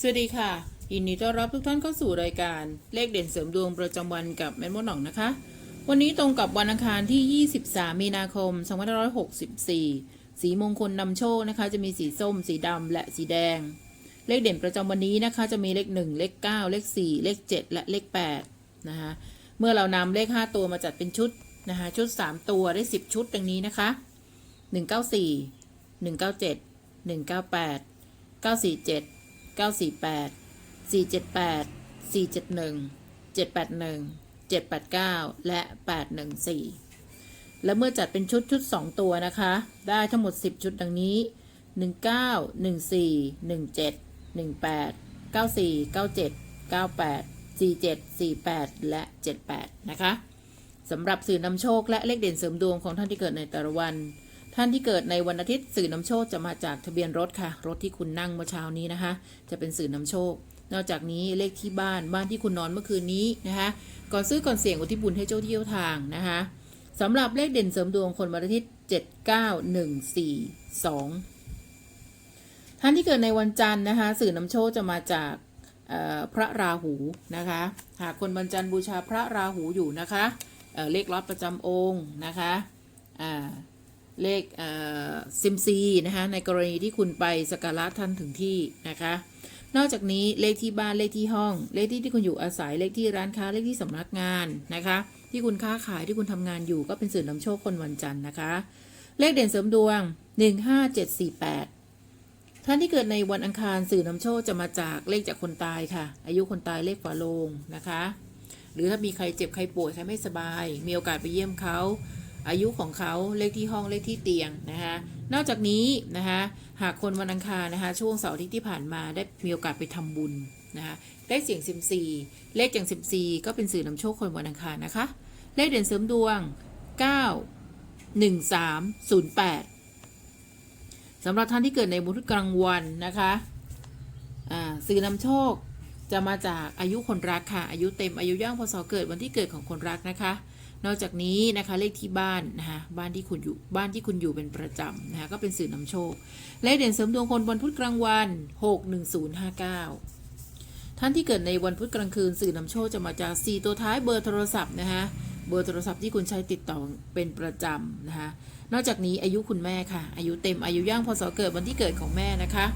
สวัสดีค่ะ ยินดีต้อนรับทุกท่านเข้าสู่รายการเลขเด่นเสริมดวงประจำวันกับแม่มดหน่องนะคะ วันนี้ตรงกับวันอังคารที่ 23 มีนาคม 2564 สีมงคลนำโชคนะคะ จะมีสีส้ม สีดำและสีแดง เลขเด่นประจำวันนี้นะคะ จะมีเลข 1 เลข 9 เลข 4 เลข 7 และเลข 8 นะคะ เมื่อเรานำเลข 5 ตัวมาจัดเป็นชุดนะคะ ชุด 3 ตัวได้ 10 ชุดดังนี้นะคะ 194 197 198 947 948 478 471 781 789 และ 814 และเมื่อจัดเป็นชุดชุด 2 ตัวนะคะ ได้ทั้งหมด 10 ชุดดังนี้ 19 14 17 18 94 97 98 47 48 และ 78 นะคะสำหรับสื่อนำโชคและเลขเด่นเสริมดวงของท่านที่เกิดในแต่ละวัน ท่านที่เกิดในวันอาทิตย์สื่อนำโชคจะมาจากทะเบียนรถค่ะ รถที่คุณนั่งเมื่อเช้านี้นะคะ จะเป็นสื่อนำโชค นอกจากนี้เลขที่บ้านบ้านที่คุณนอนเมื่อคืนนี้นะคะ ก่อนซื้อก่อนเสี่ยงอุทิศบุญให้เจ้าที่เจ้าทางนะคะสำหรับเลขเด่นเสริมดวงคนวันอาทิตย์ 7 9 1 4 2 ท่านที่เกิดในวันจันทร์นะคะ สื่อนำโชคจะมาจากพระราหูนะคะ หากคนวันจันทร์บูชาพระราหูอยู่นะคะเเลขล็อตประจำองค์นะคะอ่า เลขซิมซีนะคะในกรณีที่คุณไปสักการะท่านถึงที่นะคะ นอกจากนี้เลขที่บ้านเลขที่ห้อง เลขที่ที่คุณอยู่อาศัยเลขที่ร้านค้าเลขที่สำนักงานนะคะ ที่คุณค้าขายที่คุณทำงานอยู่ก็เป็นสื่อนำโชคคนวันจันทร์นะคะ เลขเด่นเสริมดวง 15748 ท่านที่เกิดในวันอังคารสื่อนำโชคจะมาจากเลขจากคนตายค่ะ อายุคนตายเลขฝาโลงนะคะ หรือถ้ามีใครเจ็บใครป่วยใครไม่สบาย มีโอกาสไปเยี่ยมเขา อายุของเขาเลขที่ห้องเลขที่เตียงนะคะนอกจากนี้นะคะหากคนวันอังคารนะคะช่วงเสาร์อาทิตย์ที่ผ่านมาได้มีโอกาสไปทำบุญนะคะได้เสียงซิมซีเลขอย่างซิมซีก็เป็นสื่อนำโชคคนวันอังคารนะคะ เลขเด่นเสริมดวง9 1 3 0 8สำหรับท่านที่เกิดในบุญกลางวันนะคะสื่อนำโชคจะมาจากอายุคนรักค่ะ อายุเต็มอายุย่างพศเกิดวันที่เกิดของคนรักนะคะ นอกจากนี้นะคะเลขที่บ้านนะคะบ้านที่คุณอยู่บ้านที่คุณอยู่เป็นประจำนะคะก็เป็นสื่อนำโชค เลขเด่นเสริมดวงคนวันพุธกลางวัน 61059 ท่านที่เกิดในวันพุธกลางคืนสื่อนำโชคจะมาจาก 4 ตัวท้ายเบอร์โทรศัพท์นะคะเบอร์โทรศัพท์ที่คุณใช้ติดต่อเป็นประจำนะคะนอกจากนี้อายุคุณแม่ค่ะ อายุเต็มอายุย่างพศเกิดวันที่เกิดของแม่นะคะ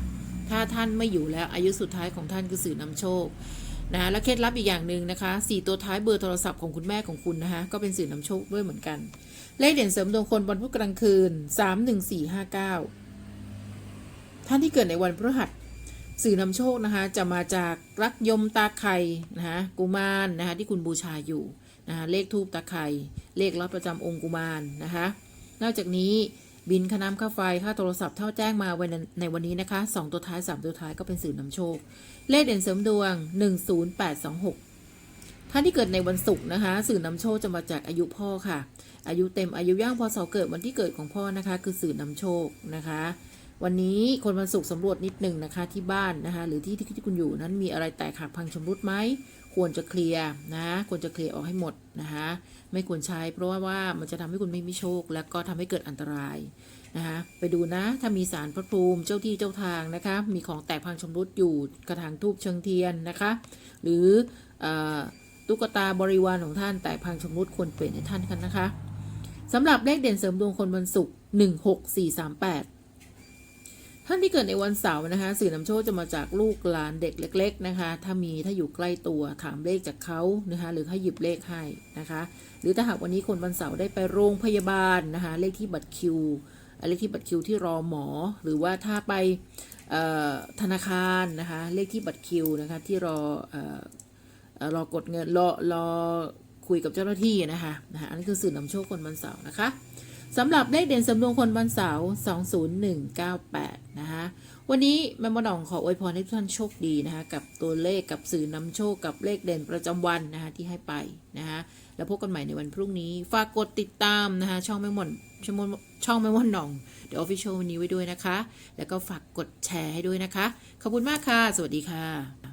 ถ้าท่านไม่อยู่แล้วอายุสุดท้ายของท่านคือสื่อนำโชค นะและเคล็ดลับอีกอย่างหนึ่งนะคะสี่ตัวท้ายเบอร์โทรศัพท์ของคุณแม่ของคุณนะคะก็เป็นสื่อนำโชคด้วยเหมือนกัน เลขเด่นเสริมดวงคนวันพุธกลางคืน 31459 ท่านที่เกิดในวันพฤหัสสื่อนำโชคนะคะจะมาจากรักยมตาไข่นะคะกุมารนะคะที่คุณบูชาอยู่นะคะเลขทูปตาไข่เลขรับประจำองค์กุมารนะคะนอกจากนี้ บินค่าน้ำค่าไฟค่าโทรศัพท์เท่าแจ้งมาวันในวันนี้นะคะสองตัวท้ายสามตัวท้ายก็เป็นสื่อนำโชค เลขเด่นเสริมดวง 10826 ท่านที่เกิดในวันศุกร์นะคะ สื่อนำโชคจะมาจากอายุพ่อค่ะ อายุเต็มอายุย่างพอเสาเกิดวันที่เกิดของพ่อนะคะ คือสื่อนำโชคนะคะ วันนี้คนวันศุกร์สำรวจนิดหนึ่งนะคะที่บ้านนะคะ หรือที่ที่ที่คุณอยู่นั้นมีอะไรแตกหักพังชำรุดไหม ควรจะเคลียร์นะควรจะเคลียร์ออกให้หมดนะคะไม่ควรใช้ เพราะว่าว่ามันจะทำให้คุณไม่มีโชค และก็ทำให้เกิดอันตรายนะคะไปดูนะถ้ามีสารพระภูมิเจ้าที่เจ้าทางนะคะมีของแตกพังชำรุดอยู่กระถางทูบเชิงเทียนนะคะ หรือออตุ๊กตาบริวารของท่านแตกพังชำรุดควรเปลี่ยนให้ท่านกันนะคะสำหรับเลขเด่นเสริมดวงคนวันศุกร์หนึ่งหกสี่สามแปด ท่านที่เกิดในวันเสาร์นะคะ สื่อนำโชคจะมาจากลูกหลานเด็กเล็ก ๆ นะคะ ถ้ามีถ้าอยู่ใกล้ตัวถามเลขจากเขานะคะ หรือให้หยิบเลขให้นะคะ หรือถ้าหากวันนี้คนวันเสาร์ได้ไปโรงพยาบาลนะคะ เลขที่บัตรคิวเลขที่บัตรคิวที่รอหมอ หรือว่าถ้าไปธนาคารนะคะ เลขที่บัตรคิวนะคะที่รออรอกดเงินรอรอคุยกับเจ้าหน้าที่นะคะนะคะอันนี้คือสื่อนำโชคคนวันเสาร์นะคะ สำหรับเลขเด่นสำดวงคนวันเสาร์20198 นะคะวันนี้แม่มดองขออวยพรให้ทุกท่านโชคดีนะคะกับตัวเลขกับสื่อนำโชคกับเลขเด่นประจำวันนะคะที่ให้ไปนะคะแล้วพบกันใหม่ในวันพรุ่งนี้ ฝากกดติดตามนะคะช่องแม่มดช่องมช่องแม่มดหน่องเดี๋ยวออฟฟิเชียลวันนี้ไว้ด้วยนะคะ แล้วก็ฝากกดแชร์ให้ด้วยนะคะ ขอบคุณมากค่ะ สวัสดีค่ะ